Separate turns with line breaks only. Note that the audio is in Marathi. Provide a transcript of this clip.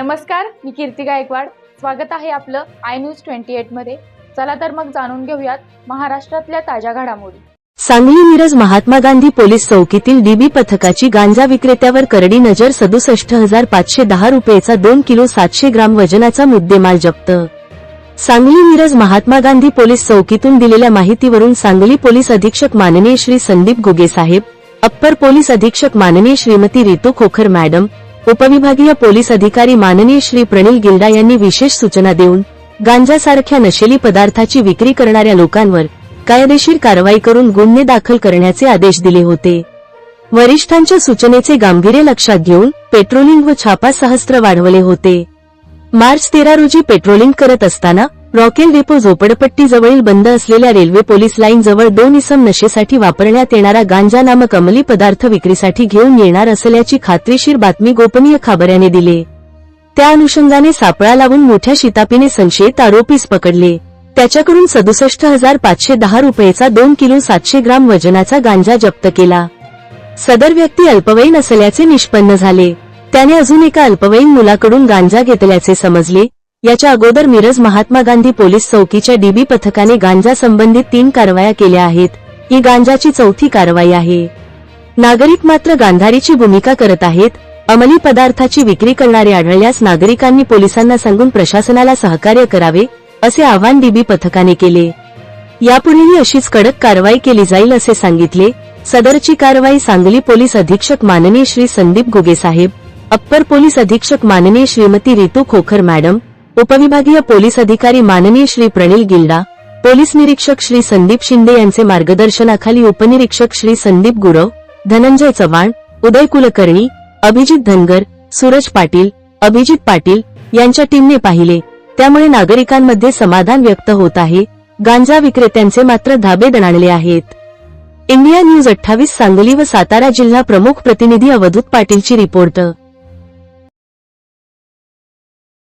नमस्कार मी कीर्ती गायकवाड. स्वागत आहे आपलं आय न्यूज ट्वेंटी एटमध्ये. चला तर मग जाणून घेऊयात महाराष्ट्रातल्या ताज्या घडामोडी.
सांगली मिरज महात्मा गांधी पोलीस चौकीतील डीबी पथकाची गांजा विक्रेत्यावर करडी नजर सदुसष्ट हजार पाचशे दहा रुपयेचा दोन किलो सातशे ग्राम वजनाचा मुद्देमाल जप्त. सांगली मिरज महात्मा गांधी पोलीस चौकीतून दिलेल्या माहितीवरून सांगली पोलीस अधीक्षक माननीय श्री संदीप गुगे साहेब अप्पर पोलीस अधीक्षक माननीय श्रीमती रितू खोखर मॅडम उपविभागीय पोलीस अधिकारी माननीय श्री प्रणिल गिल्डा यांनी विशेष सूचना देऊन गांजासारख्या नशेली पदार्थाची विक्री करणाऱ्या लोकांवर कायदेशीर कारवाई करून गुन्हे दाखल करण्याचे आदेश दिले होते. वरिष्ठांच्या सूचनेचे गांभीर्य लक्षात घेऊन पेट्रोलिंग व छापा सहस्त्र वाढवले होते. मार्च तेरा रोजी पेट्रोलिंग करत असताना रॉकेल डेपो झोपडपट्टीजवळील बंद असलेल्या रेल्वे पोलीस लाईन जवळ दोन इसम नशेसाठी वापरण्यात येणारा गांजा नामक अंमली पदार्थ विक्रीसाठी घेऊन येणार असल्याची खात्रीशीर बातमी गोपनीय खाबऱ्याने दिले. त्या अनुषंगाने सापळा लावून मोठ्या शितापीने संशयित आरोपीस पकडले. त्याच्याकडून सदुसष्ट हजार पाचशे दहा रुपयेचा दोन किलो सातशे ग्राम वजनाचा गांजा जप्त केला. सदर व्यक्ती अल्पवयीन असल्याचे निष्पन्न झाले. त्याने अजून एका अल्पवयीन मुलाकडून गांजा घेतल्याचे समजले. याच्या अगोदर मिरज महात्मा गांधी पोलीस चौकीच्या डीबी पथकाने गांजा संबंधित तीन कारवाया केल्या आहेत. ही गांजाची चौथी कारवाई आहे. नागरिक मात्र गांधारीची भूमिका करत आहेत. अंमली पदार्थाची विक्री करणारे आढळल्यास नागरिकांनी पोलिसांना सांगून प्रशासनाला सहकार्य करावे असे आवाहन डीबी पथकाने केले. यापुढेही अशीच कडक कारवाई केली जाईल असे सांगितले. सदरची कारवाई सांगली पोलीस अधीक्षक माननीय श्री संदीप गुगे साहेब अप्पर पोलीस अधीक्षक माननीय श्रीमती रितू खोखर मॅडम उपविभागीय पोलीस अधिकारी माननीय श्री प्रणिल गिल्डा पोलीस निरीक्षक श्री संदीप शिंदे यांचे मार्गदर्शनाखाली उपनिरीक्षक श्री संदीप गुरव धनंजय चव्हाण उदय कुलकर्णी अभिजित धनगर सूरज पाटील अभिजित पाटील यांच्या टीमने पाहिले. त्यामुळे नागरिकांमध्ये समाधान व्यक्त होत आहे. गांजा विक्रेत्यांचे मात्र धाबे दणाणले आहेत. इंडिया न्यूज अठ्ठावीस सांगली व सातारा जिल्हा प्रमुख प्रतिनिधी अवधूत पाटीलची रिपोर्ट.